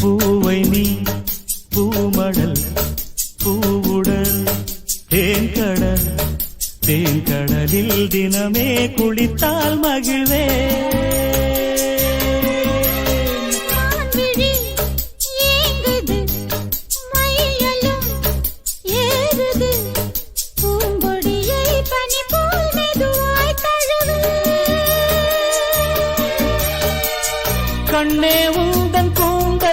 பூவை நீ பூமடல் பூவுடல் தேன்கடல் தேன்கடலில் தினமே குளித்தால் மகிழ்வே. கண்ணே உந்தன் கூந்த